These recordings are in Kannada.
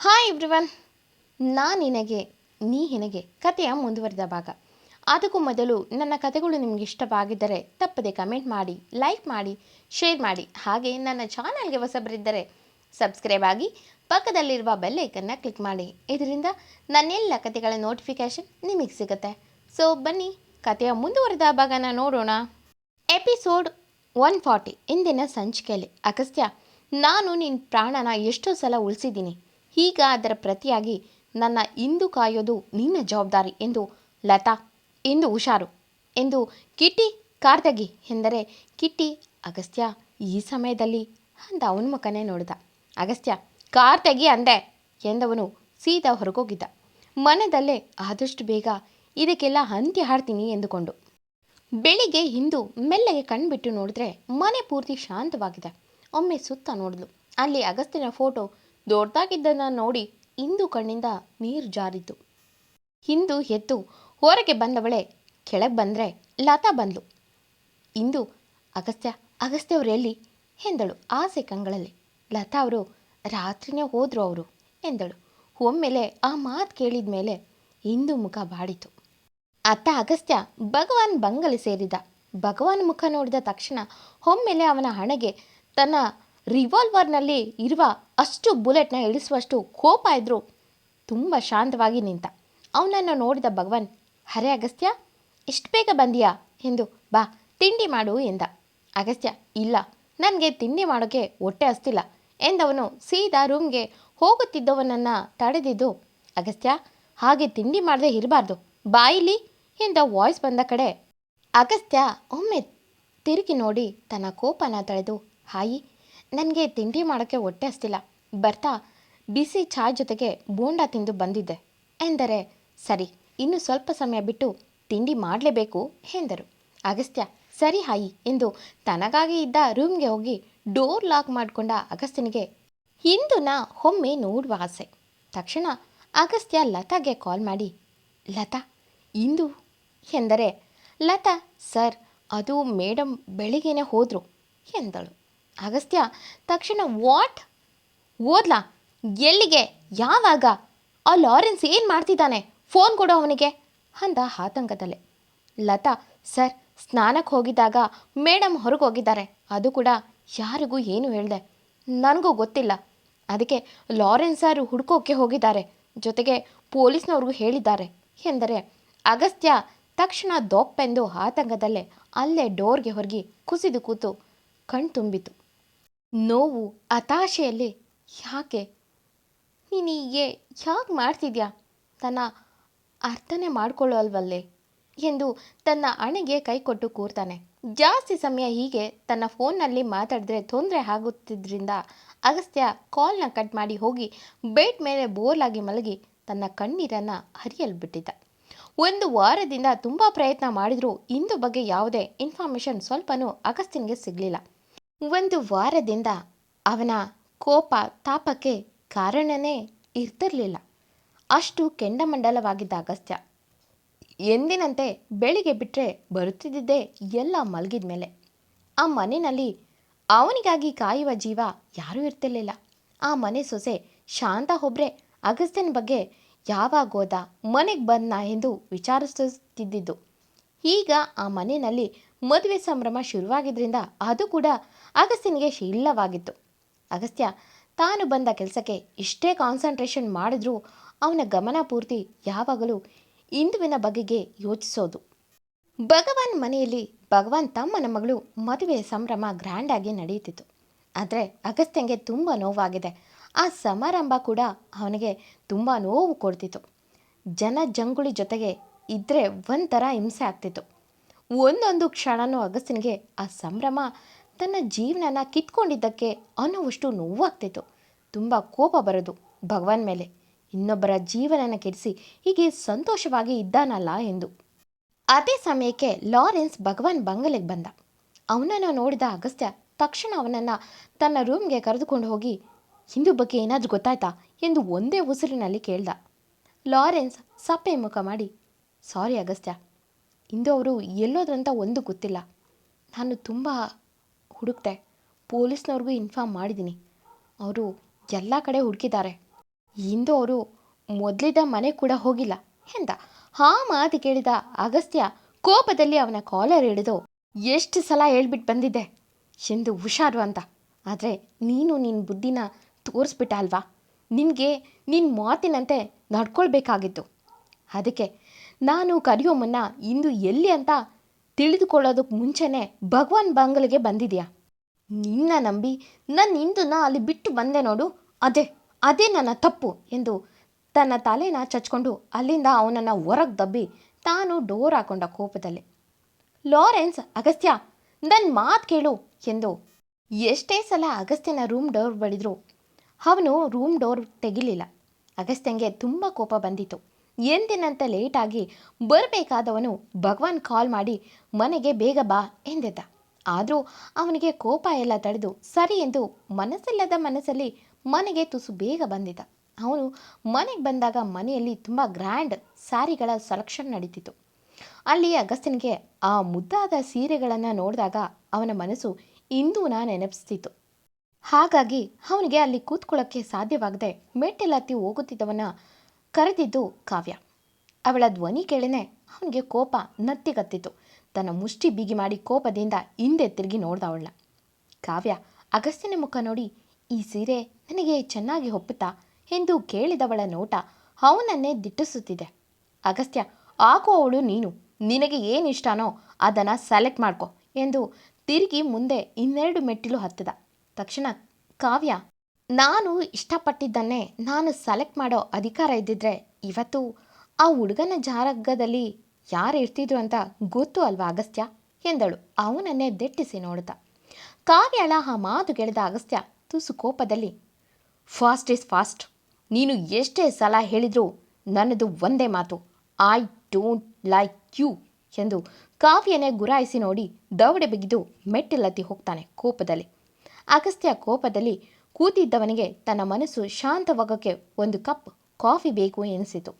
ಹಾಯ್ ಎವ್ರಿವನ್ ನಾ ನಿನಗೆ, ನೀ ನಿನಗೆ ಕಥೆಯ ಮುಂದುವರೆದ ಭಾಗ. ಅದಕ್ಕೂ ಮೊದಲು ನನ್ನ ಕಥೆಗಳು ನಿಮ್ಗೆ ಇಷ್ಟವಾಗಿದ್ದರೆ ತಪ್ಪದೆ ಕಮೆಂಟ್ ಮಾಡಿ ಲೈಕ್ ಮಾಡಿ ಶೇರ್ ಮಾಡಿ. ಹಾಗೆ ನನ್ನ ಚಾನಲ್ಗೆ ಹೊಸಬರಿದ್ದರೆ ಸಬ್ಸ್ಕ್ರೈಬ್ ಆಗಿ ಪಕ್ಕದಲ್ಲಿರುವ ಬೆಲ್ಲೈಕನ್ನು ಕ್ಲಿಕ್ ಮಾಡಿ. ಇದರಿಂದ ನನ್ನೆಲ್ಲ ಕಥೆಗಳ ನೋಟಿಫಿಕೇಷನ್ ನಿಮಗೆ ಸಿಗುತ್ತೆ. ಸೊ ಬನ್ನಿ ಕಥೆಯ ಮುಂದುವರೆದ ಭಾಗನ ನೋಡೋಣ. ಎಪಿಸೋಡ್ ಒನ್ ಫಾರ್ಟಿ ಇಂದಿನ ಸಂಚಿಕೆಯಲ್ಲಿ. ಅಗಸ್ತ್ಯ, ನಾನು ನಿನ್ನ ಪ್ರಾಣನ ಎಷ್ಟೋ ಸಲ ಉಳಿಸಿದ್ದೀನಿ. ಈಗ ಅದರ ಪ್ರತಿಯಾಗಿ ನನ್ನ ಇಂದು ಕಾಯೋದು ನಿನ್ನ ಜವಾಬ್ದಾರಿ ಎಂದು ಲತಾ, ಎಂದು ಹುಷಾರು ಎಂದು ಕಿಟ್ಟಿ ಕಾರ್ದಗಿ ಎಂದರೆ ಕಿಟ್ಟಿ ಅಗಸ್ತ್ಯ ಈ ಸಮಯದಲ್ಲಿ ಅಂದ ಅವನ ಮುಖನೇ ನೋಡಿದ. ಅಗಸ್ತ್ಯ ಕಾರ್ ತೆಗಿ ಅಂದೆ ಎಂದವನು ಸೀದಾ ಹೊರಗೋಗಿದ್ದ. ಮನದಲ್ಲೇ ಆದಷ್ಟು ಬೇಗ ಇದಕ್ಕೆಲ್ಲ ಅಂತ್ಯ ಹಾಡ್ತೀನಿ ಎಂದುಕೊಂಡು ಬೆಳಿಗ್ಗೆ ಹಿಂದು ಮೆಲ್ಲಗೆ ಕಣ್ಬಿಟ್ಟು ನೋಡಿದ್ರೆ ಮನೆ ಪೂರ್ತಿ ಶಾಂತವಾಗಿದೆ. ಒಮ್ಮೆ ಸುತ್ತ ನೋಡಿದ್ಲು. ಅಲ್ಲಿ ಅಗಸ್ತ್ಯನ ಫೋಟೋ ದೊಡ್ಡದಾಗಿದ್ದನ್ನು ನೋಡಿ ಇಂದು ಕಣ್ಣಿಂದ ನೀರು ಜಾರಿತು. ಹಿಂದು ಎದ್ದು ಹೊರಗೆ ಬಂದವಳೆ, ಕೆಳಗೆ ಬಂದರೆ ಲತಾ ಬಂದಳು ಇಂದು ಅಗಸ್ತ್ಯ ಅಗಸ್ತ್ಯ ಎಲ್ಲಿ ಎಂದಳು ಆಸೆ ಕಂಗಳಲ್ಲಿ. ಲತಾ ಅವರು, ರಾತ್ರಿನೇ ಹೋದರು ಅವರು, ಎಂದಳು. ಒಮ್ಮೆಲೆ ಆ ಮಾತು ಕೇಳಿದ ಮೇಲೆ ಇಂದು ಮುಖ ಬಾಡಿತು. ಅತ್ತ ಅಗಸ್ತ್ಯ ಭಗವಾನ್ ಬಂಗಲೆ ಸೇರಿದ. ಭಗವಾನ್ ಮುಖ ನೋಡಿದ ತಕ್ಷಣ ಒಮ್ಮೆಲೆ ಅವನ ಹಣೆಗೆ ತನ್ನ ರಿವಾಲ್ವರ್ನಲ್ಲಿ ಇರುವ ಅಷ್ಟು ಬುಲೆಟ್ನ ಇಳಿಸುವಷ್ಟು ಕೋಪ ಇದ್ದರೂ ತುಂಬ ಶಾಂತವಾಗಿ ನಿಂತ. ಅವನನ್ನು ನೋಡಿದ ಭಗವಾನ್ ಹರೇ ಅಗಸ್ತ್ಯ, ಎಷ್ಟು ಬೇಗ ಬಂದಿಯಾ? ಎಂದು, ಬಾ, ತಿಂಡಿ ಮಾಡು ಎಂದ. ಅಗಸ್ತ್ಯ, ಇಲ್ಲ, ನನಗೆ ತಿಂಡಿ ಮಾಡೋಕ್ಕೆ ಹೊಟ್ಟೆ ಹಸ್ತಿಲ್ಲ ಎಂದವನು ಸೀದಾ ರೂಮ್ಗೆ ಹೋಗುತ್ತಿದ್ದವನನ್ನು ತಡೆದಿದ್ದು, ಅಗಸ್ತ್ಯ, ಹಾಗೆ ತಿಂಡಿ ಮಾಡದೆ ಇರಬಾರ್ದು ಬಾಯಿಲಿ ಎಂದ ವಾಯ್ಸ್ ಬಂದ ಕಡೆ. ಅಗಸ್ತ್ಯ ಒಮ್ಮೆ ತಿರುಗಿ ನೋಡಿ ತನ್ನ ಕೋಪನ ತಳೆದು, ಹಾಯಿ ನನಗೆ ತಿಂಡಿ ಮಾಡೋಕ್ಕೆ ಹೊಟ್ಟೆ ಹಸ್ತಿಲ್ಲ. ಬರ್ತಾ ಬಿಸಿ ಚಾಯ್ ಜೊತೆಗೆ ಬೋಂಡ ತಿಂದು ಬಂದಿದ್ದೆ. ಎಂದರೆ, ಸರಿ, ಇನ್ನು ಸ್ವಲ್ಪ ಸಮಯ ಬಿಟ್ಟು ತಿಂಡಿ ಮಾಡಲೇಬೇಕು ಎಂದರು. ಅಗಸ್ತ್ಯ, ಸರಿ ಹಾಯಿ ಎಂದು ತನಗಾಗಿ ಇದ್ದ ರೂಮ್ಗೆ ಹೋಗಿ ಡೋರ್ ಲಾಕ್ ಮಾಡಿಕೊಂಡ ಅಗಸ್ತ್ಯನಿಗೆ ನಾ ಒಮ್ಮೆ ನೋಡುವ ಆಸೆ. ತಕ್ಷಣ ಅಗಸ್ತ್ಯ ಲತಾಗೆ ಕಾಲ್ ಮಾಡಿ, ಲತಾ, ಇಂದು? ಎಂದರೆ, ಲತಾ, ಸರ್, ಅದು ಮೇಡಮ್ ಬೆಳಿಗ್ಗೆನೆ ಹೋದರು, ಎಂದಳು. ಅಗಸ್ತ್ಯ. ತಕ್ಷಣ ವಾಟ್ ಓದ್ಲಾ? ಎಲ್ಲಿಗೆ? ಯಾವಾಗ? ಆ ಲಾರೆನ್ಸ್ ಏನು ಮಾಡ್ತಿದ್ದಾನೆ? ಫೋನ್ ಕೊಡು ಅವನಿಗೆ ಅಂದ ಆತಂಕದಲ್ಲೇ. ಲತಾ, ಸರ್ ಸ್ನಾನಕ್ಕೆ ಹೋಗಿದ್ದಾಗ ಮೇಡಮ್ ಹೊರಗೆ ಹೋಗಿದ್ದಾರೆ. ಅದು ಕೂಡ ಯಾರಿಗೂ ಏನು ಹೇಳಿದೆ? ನನಗೂ ಗೊತ್ತಿಲ್ಲ. ಅದಕ್ಕೆ ಲಾರೆನ್ಸ್ ಸರ್ ಹುಡ್ಕೋಕ್ಕೆ ಹೋಗಿದ್ದಾರೆ. ಜೊತೆಗೆ ಪೊಲೀಸ್ನವ್ರಿಗೂ ಹೇಳಿದ್ದಾರೆ. ಎಂದರೆ, ಅಗಸ್ತ್ಯ ತಕ್ಷಣ ದೊಪ್ಪೆಂದು ಆತಂಕದಲ್ಲೇ ಅಲ್ಲೇ ಡೋರ್ಗೆ ಹೊರಗಿ ಕುಸಿದು ಕೂತು ಕಣ್ ತುಂಬಿತು ನೋವು, ಹತಾಶೆಯಲ್ಲಿ ಯಾಕೆ? ನೀನು ಹೀಗೆ ಯಾಕೆ ಮಾಡ್ತಿದ್ಯಾ? ತನ್ನ ಅರ್ಥನೇ ಮಾಡ್ಕೊಳ್ಳೋಲ್ವಲ್ಲೇ ಎಂದು ತನ್ನ ಹಣೆಗೆ ಕೈ ಕೊಟ್ಟು ಕೂರ್ತಾನೆ. ಜಾಸ್ತಿ ಸಮಯ ಹೀಗೆ ತನ್ನ ಫೋನ್ನಲ್ಲಿ ಮಾತಾಡಿದ್ರೆ ತೊಂದರೆ ಆಗುತ್ತಿದ್ದರಿಂದ ಅಗಸ್ತ್ಯ ಕಾಲ್ನ ಕಟ್ ಮಾಡಿ ಹೋಗಿ ಬೆಡ್ ಮೇಲೆ ಬೋರ್ಲಾಗಿ ಮಲಗಿ ತನ್ನ ಕಣ್ಣೀರನ್ನು ಹರಿಯಲು ಬಿಟ್ಟಿದ್ದ ಒಂದು ವಾರದಿಂದ ತುಂಬ ಪ್ರಯತ್ನ ಮಾಡಿದರೂ ಇಂದು ಬಗ್ಗೆ ಯಾವುದೇ ಇನ್ಫಾರ್ಮೇಷನ್ ಸ್ವಲ್ಪನೂ ಅಗಸ್ತ್ಯನಿಗೆ ಸಿಗಲಿಲ್ಲ. ಒಂದು ವಾರದಿಂದ ಅವನ ಕೋಪ ತಾಪಕ್ಕೆ ಕಾರಣನೇ ಇರ್ತಿರಲಿಲ್ಲ. ಅಷ್ಟು ಕೆಂಡಮಂಡಲವಾಗಿದ್ದ ಅಗಸ್ತ್ಯ ಎಂದಿನಂತೆ ಬೆಳಿಗ್ಗೆ ಬಿಟ್ಟರೆ ಬರುತ್ತಿದ್ದೆ ಎಲ್ಲ ಮಲಗಿದ ಮೇಲೆ. ಆ ಮನೆಯಲ್ಲಿ ಅವನಿಗಾಗಿ ಕಾಯುವ ಜೀವ ಯಾರೂ ಇರ್ತಿರ್ಲಿಲ್ಲ. ಆ ಮನೆ ಸೊಸೆ ಶಾಂತ ಒಬ್ಬರೇ ಅಗಸ್ತ್ಯನ ಬಗ್ಗೆ ಯಾವಾಗ ಹೋದ ಮನೆಗೆ ಬಂದ ಎಂದು ವಿಚಾರಿಸುತ್ತಿದ್ದಿದ್ದು. ಈಗ ಆ ಮನೆಯಲ್ಲಿ ಮದುವೆ ಸಂಭ್ರಮ ಶುರುವಾಗಿದ್ದರಿಂದ ಅದು ಕೂಡ ಅಗಸ್ತ್ಯನಿಗೆ ಇಲ್ಲವಾಗಿತ್ತು ಅಗಸ್ತ್ಯ ತಾನು ಬಂದ ಕೆಲಸಕ್ಕೆ ಇಷ್ಟೇ ಕಾನ್ಸಂಟ್ರೇಷನ್ ಮಾಡಿದ್ರೂ ಅವನ ಗಮನ ಪೂರ್ತಿ ಯಾವಾಗಲೂ ಇಂದುವಿನ ಬಗೆಗೆ ಯೋಚಿಸೋದು. ಭಗವಾನ್ ಮನೆಯಲ್ಲಿ ಭಗವಾನ್ ತಮ್ಮನ ಮಗಳು ಮದುವೆ ಸಂಭ್ರಮ ಗ್ರ್ಯಾಂಡಾಗಿ ನಡೆಯುತ್ತಿತ್ತು. ಆದರೆ ಅಗಸ್ತ್ಯಂಗೆ ತುಂಬ ನೋವಾಗಿದೆ. ಆ ಸಮಾರಂಭ ಕೂಡ ಅವನಿಗೆ ತುಂಬ ನೋವು ಕೊಡ್ತಿತ್ತು. ಜನ ಜಂಗುಳಿ ಜೊತೆಗೆ ಇದ್ದರೆ ಒಂಥರ ಹಿಂಸೆ ಆಗ್ತಿತ್ತು. ಒಂದೊಂದು ಕ್ಷಣನೂ ಅಗಸ್ತ್ಯನಿಗೆ ಆ ಸಂಭ್ರಮ ತನ್ನ ಜೀವನನ ಕಿತ್ಕೊಂಡಿದ್ದಕ್ಕೆ ಅನ್ನುವಷ್ಟು ನೋವಾಗ್ತಿತ್ತು. ತುಂಬ ಕೋಪ ಬರೋದು ಭಗವಾನ್ ಮೇಲೆ. ಇನ್ನೊಬ್ಬರ ಜೀವನನ ಕೆಡಿಸಿ ಹೀಗೆ ಸಂತೋಷವಾಗಿ ಇದ್ದಾನಲ್ಲ ಎಂದು. ಅದೇ ಸಮಯಕ್ಕೆ ಲಾರೆನ್ಸ್ ಭಗವಾನ್ ಬಂಗಲೆಗೆ ಬಂದ. ಅವನನ್ನು ನೋಡಿದ ಅಗಸ್ತ್ಯ ತಕ್ಷಣ ಅವನನ್ನು ತನ್ನ ರೂಮ್ಗೆ ಕರೆದುಕೊಂಡು ಹೋಗಿ, ಹಿಂದೂ ಬಗ್ಗೆ ಏನಾದರೂ ಗೊತ್ತಾಯ್ತಾ? ಎಂದು ಒಂದೇ ಉಸಿರಿನಲ್ಲಿ ಕೇಳ್ದ. ಲಾರೆನ್ಸ್ ಸಪ್ಪೆ ಮುಖ ಮಾಡಿ, ಸಾರಿ ಅಗಸ್ತ್ಯ, ಇಂದು ಅವರು ಎಲ್ಲೋದ್ರಂತ ಒಂದು ಗೊತ್ತಿಲ್ಲ. ನಾನು ತುಂಬ ಹುಡುಕ್ತೆ ಪೊಲೀಸ್ನವ್ರಿಗೂ ಇನ್ಫಾರ್ಮ್ ಮಾಡಿದ್ದೀನಿ ಅವರು ಎಲ್ಲ ಕಡೆ ಹುಡುಕಿದ್ದಾರೆ. ಇಂದು ಅವರು ಮೊದಲಿದ್ದ ಮನೆ ಕೂಡ ಹೋಗಿಲ್ಲ ಎಂದ. ಆ ಮಾತು ಕೇಳಿದ ಅಗಸ್ತ್ಯ ಕೋಪದಲ್ಲಿ ಅವನ ಕಾಲರ್ ಹಿಡಿದು ಎಷ್ಟು ಸಲ ಹೇಳ್ಬಿಟ್ಟು ಬಂದಿದ್ದೆ? ಎಂದು ಹುಷಾರು ಅಂತ ಆದರೆ ನೀನು ನಿನ್ನ ಬುದ್ಧಿನ ತೋರಿಸ್ಬಿಟ್ಟ ಅಲ್ವಾ? ನಿನಗೆ ನಿನ್ನ ಮಾತಿನಂತೆ ನಡ್ಕೊಳ್ಬೇಕಾಗಿತ್ತು. ಅದಕ್ಕೆ ನಾನು ಕರೆಯೋ ಮುನ್ನ ಇಂದು ಎಲ್ಲಿ ಅಂತ ತಿಳಿದುಕೊಳ್ಳೋದಕ್ಕೆ ಮುಂಚೆನೇ ಭಗವಾನ್ ಬಂಗಲೆಗೆ ಬಂದಿದೆಯಾ? ನಿನ್ನ ನಂಬಿ ನನ್ನ ಇಂದನ್ನ ಅಲ್ಲಿ ಬಿಟ್ಟು ಬಂದೆ ನೋಡು. ಅದೇ ಅದೇ ನನ್ನ ತಪ್ಪು ಎಂದು ತನ್ನ ತಲೆನ ಚಚ್ಕೊಂಡು ಅಲ್ಲಿಂದ ಅವನನ್ನು ಹೊರಗೆ ದಬ್ಬಿ ತಾನು ಡೋರ್ ಹಾಕೊಂಡ ಕೋಪದಲ್ಲಿ. ಲಾರೆನ್ಸ್, ಅಗಸ್ತ್ಯ ನನ್ನ ಮಾತು ಕೇಳು ಎಂದು ಎಷ್ಟೇ ಸಲ ಅಗಸ್ತ್ಯನ ರೂಮ್ ಡೋರ್ ಬಡಿದ್ರು ಅವನು ರೂಮ್ ಡೋರ್ ತೆಗಿಲಿಲ್ಲ. ಅಗಸ್ತ್ಯಂಗೆ ತುಂಬ ಕೋಪ ಬಂದಿತ್ತು. ಎಂದಿನಂತೆ ಲೇಟಾಗಿ ಬರಬೇಕಾದವನು ಭಗವಾನ್ ಕಾಲ್ ಮಾಡಿ, ಮನೆಗೆ ಬೇಗ ಬಾ ಎಂದಿದ್ದ. ಆದರೂ ಅವನಿಗೆ ಕೋಪ ಎಲ್ಲ ತಡೆದು ಸರಿ ಎಂದು ಮನಸ್ಸಿಲ್ಲದ ಮನಸ್ಸಲ್ಲಿ ಮನೆಗೆ ತುಸು ಬೇಗ ಬಂದಿದ್ದ. ಅವನು ಮನೆಗೆ ಬಂದಾಗ ಮನೆಯಲ್ಲಿ ತುಂಬ ಗ್ರ್ಯಾಂಡ್ ಸಾರಿಗಳ ಸೆಲೆಕ್ಷನ್ ನಡೀತಿತ್ತು. ಅಲ್ಲಿ ಅಗಸ್ತಿನಿಗೆ ಆ ಮುದ್ದಾದ ಸೀರೆಗಳನ್ನು ನೋಡಿದಾಗ ಅವನ ಮನಸ್ಸು ಇಂದೂನ ನೆನಪಿಸ್ತಿತ್ತು. ಹಾಗಾಗಿ ಅವನಿಗೆ ಅಲ್ಲಿ ಕೂತ್ಕೊಳ್ಳೋಕ್ಕೆ ಸಾಧ್ಯವಾಗದೆ ಮೆಟ್ಟೆಲತ್ತಿ ಹೋಗುತ್ತಿದ್ದವನ ಕರೆದಿದ್ದು ಕಾವ್ಯ. ಅವಳ ಧ್ವನಿ ಕೇಳಿನೇ ಅವನಿಗೆ ಕೋಪ ನತ್ತಿಗತ್ತಿತು ತನ್ನ ಮುಷ್ಟಿ ಬಿಗಿ ಮಾಡಿ ಕೋಪದಿಂದ ಹಿಂದೆ ತಿರುಗಿ ನೋಡ್ದ ಕಾವ್ಯ ಅಗಸ್ತ್ಯನ ಮುಖ ನೋಡಿ, ಈ ಸೀರೆ ನನಗೆ ಚೆನ್ನಾಗಿ ಒಪ್ಪುತ್ತಾ? ಎಂದು ಕೇಳಿದವಳ ನೋಟ ಅವನನ್ನೇ ದಿಟ್ಟಿಸುತ್ತಿದೆ. ಅಗಸ್ತ್ಯ, ಹಾಕೋ ಅವಳು ನೀನು. ನಿನಗೆ ಏನು ಇಷ್ಟನೋ ಅದನ್ನು ಸೆಲೆಕ್ಟ್ ಮಾಡ್ಕೊ ಎಂದು ತಿರುಗಿ ಮುಂದೆ ಇನ್ನೆರಡು ಮೆಟ್ಟಿಲು ಹತ್ತಿದ. ತಕ್ಷಣ ಕಾವ್ಯ ನಾನು ಇಷ್ಟಪಟ್ಟಿದ್ದನ್ನೇ ನಾನು ಸೆಲೆಕ್ಟ್ ಮಾಡೋ ಅಧಿಕಾರ ಇದ್ದಿದ್ರೆ ಇವತ್ತು ಆ ಹುಡುಗನ ಜಾರಗದಲ್ಲಿ ಯಾರು ಇರ್ತಿದ್ರು ಅಂತ ಗೊತ್ತು ಅಲ್ವಾ ಅಗಸ್ತ್ಯ? ಎಂದಳು. ಅವನನ್ನೇ ದಿಟ್ಟಿಸಿ ನೋಡುತ್ತಾ. ಕಾವ್ಯಳ ಆ ಮಾತು ಗೆಳೆದ ಅಗಸ್ತ್ಯ ತುಸು ಕೋಪದಲ್ಲಿ, ಫಾಸ್ಟ್ ಇಸ್ ಫಾಸ್ಟ್. ನೀನು ಎಷ್ಟೇ ಸಲ ಹೇಳಿದರೂ ನನ್ನದು ಒಂದೇ ಮಾತು. ಐ ಡೋಂಟ್ ಲೈಕ್ ಯು ಎಂದು ಕಾವ್ಯನೇ ಗುರಾಯಿಸಿ ನೋಡಿ ದವಡೆ ಬಿಗಿದು ಮೆಟ್ಟಿಲತ್ತಿ ಹೋಗ್ತಾನೆ ಕೋಪದಲ್ಲಿ. ಅಗಸ್ತ್ಯ ಕೋಪದಲ್ಲಿ ಕೂತಿದ್ದವನಿಗೆ ತನ್ನ ಮನಸ್ಸು ಶಾಂತವಾಗೋಕ್ಕೆ ಒಂದು ಕಪ್ ಕಾಫಿ ಬೇಕು ಎನಿಸಿತು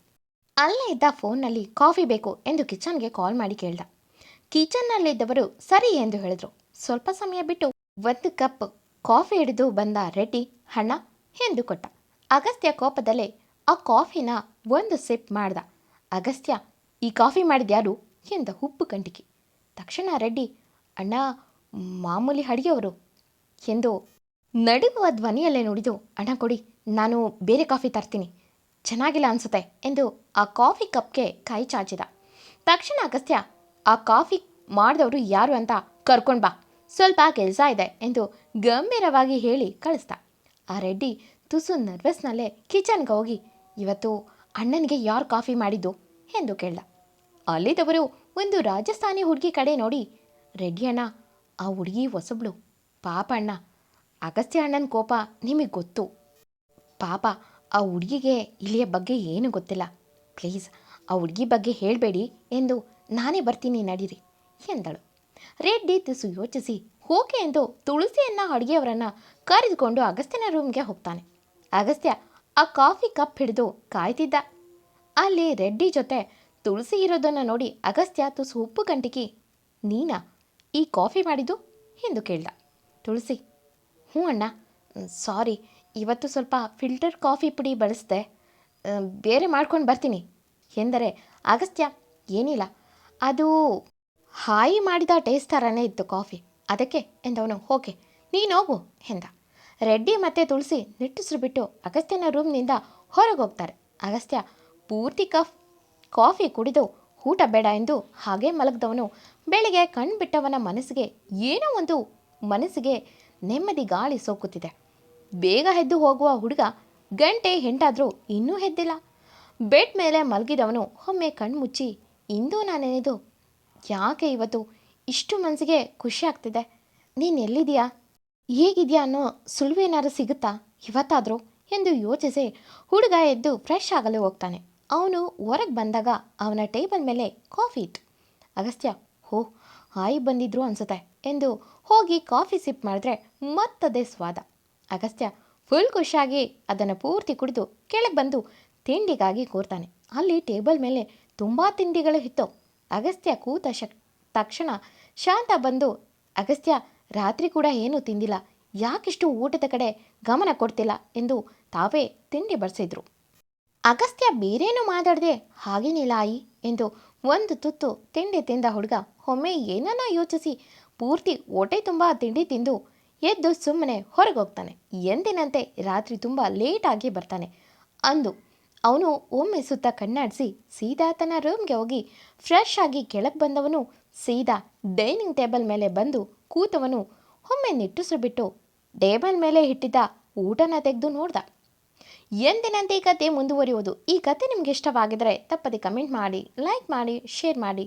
ಅಲ್ಲೇ ಇದ್ದ ಫೋನ್ನಲ್ಲಿ ಕಾಫಿ ಬೇಕು ಎಂದು ಕಿಚನ್ಗೆ ಕಾಲ್ ಮಾಡಿ ಕೇಳ್ದ. ಕಿಚನ್ನಲ್ಲಿದ್ದವರು ಸರಿ ಎಂದು ಹೇಳಿದ್ರು. ಸ್ವಲ್ಪ ಸಮಯ ಬಿಟ್ಟು ಒಂದು ಕಪ್ ಕಾಫಿ ಹಿಡಿದು ಬಂದ ರೆಡ್ಡಿ ಹಣ ಎಂದು ಕೊಟ್ಟ. ಅಗಸ್ತ್ಯ ಕೋಪದಲ್ಲೇ ಆ ಕಾಫಿನ ಒಂದು ಸಿಪ್ ಮಾಡ್ದ. ಅಗಸ್ತ್ಯ, ಈ ಕಾಫಿ ಮಾಡಿದ್ಯಾರು ಎಂದ ಉಪ್ಪು ಕಂಟಿಕೆ. ತಕ್ಷಣ ರೆಡ್ಡಿ, ಅಣ್ಣ, ಮಾಮೂಲಿ ಅಡಿಗೆಯವರು, ಎಂದು ನಡುಗುವ ಧ್ವನಿಯಲ್ಲೇ ನುಡಿದು, ಅಣ್ಣ ಕೊಡಿ, ನಾನು ಬೇರೆ ಕಾಫಿ ತರ್ತೀನಿ. ಚೆನ್ನಾಗಿಲ್ಲ ಅನ್ಸುತ್ತೆ ಎಂದು ಆ ಕಾಫಿ ಕಪ್ಗೆ ಕೈ ಚಾಚಿದ. ತಕ್ಷಣ ಅಗಸ್ತ್ಯ, ಆ ಕಾಫಿ ಮಾಡಿದವರು ಯಾರು ಅಂತ ಕರ್ಕೊಂಡು ಬಾ. ಸ್ವಲ್ಪ ಕೆಲಸ ಇದೆ ಎಂದು ಗಂಭೀರವಾಗಿ ಹೇಳಿ ಕಳಿಸ್ದ. ಆ ರೆಡ್ಡಿ ತುಸು ನರ್ವಸ್ನಲ್ಲೇ ಕಿಚನ್ಗೆ ಹೋಗಿ, ಇವತ್ತು ಅಣ್ಣನಿಗೆ ಯಾರು ಕಾಫಿ ಮಾಡಿದ್ದು? ಎಂದು ಕೇಳ್ದ. ಅಲ್ಲಿದ್ದವರು ಒಂದು ರಾಜಸ್ಥಾನಿ ಹುಡುಗಿ ಕಡೆ ನೋಡಿ, ರೆಡ್ಡಿ ಅಣ್ಣ, ಆ ಹುಡುಗಿ ಹೊಸಬ್ಳು. ಪಾಪ ಅಣ್ಣ ಅಗಸ್ತ್ಯ ಅಣ್ಣನ ಕೋಪ ನಿಮಗೆ ಗೊತ್ತು. ಪಾಪ, ಆ ಹುಡುಗಿಗೆ ಇಲ್ಲಿಯ ಬಗ್ಗೆ ಏನು ಗೊತ್ತಿಲ್ಲ. ಪ್ಲೀಸ್, ಆ ಹುಡುಗಿ ಬಗ್ಗೆ ಹೇಳಬೇಡಿ ಎಂದು ನಾನೇ ಬರ್ತೀನಿ ನಡೀರಿ ಎಂದಳು. ರೆಡ್ಡಿ ತುಸು ಯೋಚಿಸಿ, ಓಕೆ ಎಂದು ತುಳಸಿಯನ್ನ ಅಡುಗೆಯವರನ್ನು ಕರೆದುಕೊಂಡು ಅಗಸ್ತ್ಯನ ರೂಮ್ಗೆ ಹೋಗ್ತಾನೆ. ಅಗಸ್ತ್ಯ ಆ ಕಾಫಿ ಕಪ್ ಹಿಡಿದು ಕಾಯ್ತಿದ್ದ. ಅಲ್ಲಿ ರೆಡ್ಡಿ ಜೊತೆ ತುಳಸಿ ಇರೋದನ್ನು ನೋಡಿ ಅಗಸ್ತ್ಯ ತುಸು ಉಪ್ಪು ಗಂಟಿಕಿ, ನೀನಾ, ಈ ಕಾಫಿ ಮಾಡಿದ್ದು? ಎಂದು ಕೇಳ್ದ. ತುಳಸಿ ಹ್ಞೂ ಅಣ್ಣ. ಸಾರಿ ಇವತ್ತು ಸ್ವಲ್ಪ ಫಿಲ್ಟರ್ ಕಾಫಿ ಪುಡಿ ಬಳಸಿದೆ. ಬೇರೆ ಮಾಡ್ಕೊಂಡು ಬರ್ತೀನಿ. ಎಂದರೆ, ಅಗಸ್ತ್ಯ, ಏನಿಲ್ಲ. ಅದು ಹಾಯಿ ಮಾಡಿದ ಟೇಸ್ಟ್ ಥರನೇ ಇತ್ತು ಕಾಫಿ ಅದಕ್ಕೆ ಎಂದವನು, ಓಕೆ, ನೀನು ಹೋಗು, ಎಂದ. ರೆಡ್ಡಿ ಮತ್ತು ತುಳಸಿ ನಿಟ್ಟುಸ್ರು ಬಿಟ್ಟು ಅಗಸ್ತ್ಯನ ರೂಮ್ನಿಂದ ಹೊರಗೆ ಹೋಗ್ತಾರೆ. ಅಗಸ್ತ್ಯ ಪೂರ್ತಿ ಕಫ್ ಕಾಫಿ ಕುಡಿದು ಊಟ ಬೇಡ ಎಂದು ಹಾಗೆ ಮಲಗಿದವನು, ಬೆಳಿಗ್ಗೆ ಕಣ್ಬಿಟ್ಟವನ ಮನಸ್ಸಿಗೆ ಏನೋ ಒಂದು ಮನಸ್ಸಿಗೆ ನೆಮ್ಮದಿ ಗಾಳಿ ಸೋಕುತ್ತಿದೆ. ಬೇಗ ಎದ್ದು ಹೋಗುವ ಹುಡುಗ ಗಂಟೆ ಹೆಂಟಾದರೂ ಇನ್ನೂ ಎದ್ದಿಲ್ಲ. ಬೆಡ್ ಮೇಲೆ ಮಲಗಿದವನು ಒಮ್ಮೆ ಕಣ್ಮುಚ್ಚಿ, ಇಂದು ನಾನೆನೆದು? ಯಾಕೆ ಇವತ್ತು? ಇಷ್ಟು ಮನಸ್ಸಿಗೆ ಖುಷಿ ಆಗ್ತಿದೆ. ನೀನು ಎಲ್ಲಿದೆಯಾ ಹೇಗಿದೆಯಾ ಅನ್ನೋ ಸುಳಿವೇನಾದ್ರು ಸಿಗುತ್ತಾ? ಇವತ್ತಾದರೂ? ಎಂದು ಯೋಚಿಸಿ ಹುಡುಗ ಎದ್ದು ಫ್ರೆಶ್ ಆಗಲು ಹೋಗ್ತಾನೆ. ಅವನು ಹೊರಗೆ ಬಂದಾಗ ಅವನ ಟೇಬಲ್ ಮೇಲೆ ಕಾಫಿ ಇತ್ತು ಅಗಸ್ತ್ಯ, ಹೋ ಹಾಯಿ ಬಂದಿದ್ರು ಅನ್ಸುತ್ತೆ ಎಂದು ಹೋಗಿ ಕಾಫಿ ಸಿಪ್ ಮಾಡಿದ್ರೆ ಮತ್ತದೇ ಸ್ವಾದ. ಅಗಸ್ತ್ಯ ಫುಲ್ ಖುಷಿಯಾಗಿ ಅದನ್ನು ಪೂರ್ತಿ ಕುಡಿದು ಕೆಳಗೆ ಬಂದು ತಿಂಡಿಗಾಗಿ ಕೂರ್ತಾನೆ. ಅಲ್ಲಿ ಟೇಬಲ್ ಮೇಲೆ ತುಂಬ ತಿಂಡಿಗಳು ಇತ್ತು. ಅಗಸ್ತ್ಯ ಕೂತ ಶಕ್, ತಕ್ಷಣ ಶಾಂತ ಬಂದು, ಅಗಸ್ತ್ಯ, ರಾತ್ರಿ ಕೂಡ ಏನೂ ತಿಂದಿಲ್ಲ. ಯಾಕಿಷ್ಟು ಊಟದ ಕಡೆ ಗಮನ ಕೊಡ್ತಿಲ್ಲ? ಎಂದು ತಾವೇ ತಿಂಡಿ ಬಡಿಸಿದ್ರು. ಅಗಸ್ತ್ಯ ಬೇರೇನೂ ಮಾತಾಡದೆ, ಹಾಗೇನಿಲ್ಲ ಆಯಿ ಎಂದು ಒಂದು ತುತ್ತು ತಿಂಡಿ ತಿಂದ ಹುಡುಗ ಒಮ್ಮೆ ಏನನ್ನ ಯೋಚಿಸಿ, ಪೂರ್ತಿ ಹೊಟ್ಟೆ ತುಂಬ ತಿಂಡಿ ತಿಂದು ಎದ್ದು ಸುಮ್ಮನೆ ಹೊರಗೆ ಹೋಗ್ತಾನೆ ಎಂದಿನಂತೆ ರಾತ್ರಿ ತುಂಬ ಲೇಟಾಗಿ ಬರ್ತಾನೆ. ಅಂದು ಅವನು ಒಮ್ಮೆ ಸುತ್ತ ಕಣ್ಣಾಡಿಸಿ ಸೀದಾ ತನ್ನ ರೂಮ್ಗೆ ಹೋಗಿ ಫ್ರೆಶ್ ಆಗಿ ಕೆಳಗೆ ಬಂದವನು ಸೀದಾ ಡೈನಿಂಗ್ ಟೇಬಲ್ ಮೇಲೆ ಬಂದು ಕೂತವನು ಒಮ್ಮೆ ನಿಟ್ಟುಸಿರು ಬಿಟ್ಟು ಟೇಬಲ್ ಮೇಲೆ ಇಟ್ಟಿದ್ದ ಊಟನ ತೆಗೆದು ನೋಡ್ದ. ಎಂದಿನಂತೆ ಈ ಕತೆ ಮುಂದುವರಿಯುವುದು. ಈ ಕತೆ ನಿಮ್ಗೆ ಇಷ್ಟವಾಗಿದ್ದರೆ ತಪ್ಪದೆ ಕಮೆಂಟ್ ಮಾಡಿ ಲೈಕ್ ಮಾಡಿ ಶೇರ್ ಮಾಡಿ.